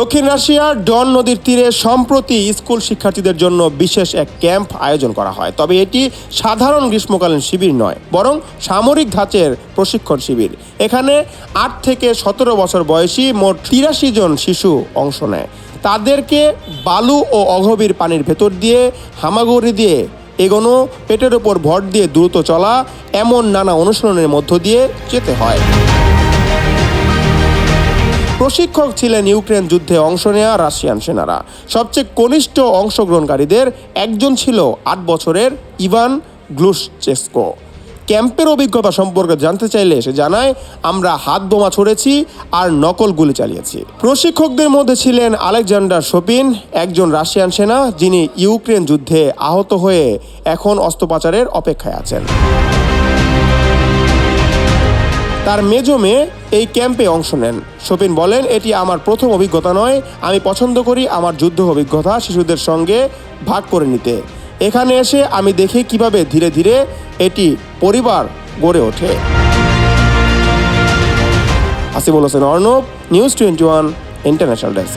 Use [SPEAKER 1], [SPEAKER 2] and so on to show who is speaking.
[SPEAKER 1] দক্ষিণ রাশিয়ার ডন নদীর তীরে সম্প্রতি স্কুল শিক্ষার্থীদের জন্য বিশেষ এক ক্যাম্প আয়োজন করা হয়। তবে এটি সাধারণ গ্রীষ্মকালীন শিবির নয়, বরং সামরিক ধাঁচের প্রশিক্ষণ শিবির। এখানে আট থেকে সতেরো বছর বয়সী মোট তিরাশি জন শিশু অংশ নেয়। তাদেরকে বালু ও অগভীর পানির ভেতর দিয়ে হামাগুড়ি দিয়ে এগোনো, পেটের ওপর ভর দিয়ে দ্রুত চলা, এমন নানা অনুশীলনের মধ্য দিয়ে যেতে হয়। প্রশিক্ষক ছিলেন ইউক্রেন যুদ্ধে অংশ নেওয়া রাশিয়ান সেনারা। সবচেয়ে কনিষ্ঠ অংশগ্রহণকারীদের একজন ছিল আট বছরের ইভান গ্লুসচেস্কো। ক্যাম্পের অভিজ্ঞতা সম্পর্কে জানতে চাইলে সে জানায়, আমরা হাত বোমা ছড়েছি আর নকল গুলি চালিয়েছি। প্রশিক্ষকদের মধ্যে ছিলেন আলেকজান্ডার শোপিন, একজন রাশিয়ান সেনা যিনি ইউক্রেন যুদ্ধে আহত হয়ে এখন অস্ত্রোপচারের অপেক্ষায় আছেন। তার মেজ মেয়ে এই ক্যাম্পে অংশ নেন। শপিন বলেন, এটি আমার প্রথম অভিজ্ঞতা নয়। আমি পছন্দ করি আমার যুদ্ধ অভিজ্ঞতা শিশুদের সঙ্গে ভাগ করে নিতে। এখানে এসে আমি দেখি কীভাবে ধীরে ধীরে এটি পরিবার গড়ে ওঠে। Asiful Hossain Arnab, news twenty one international desk.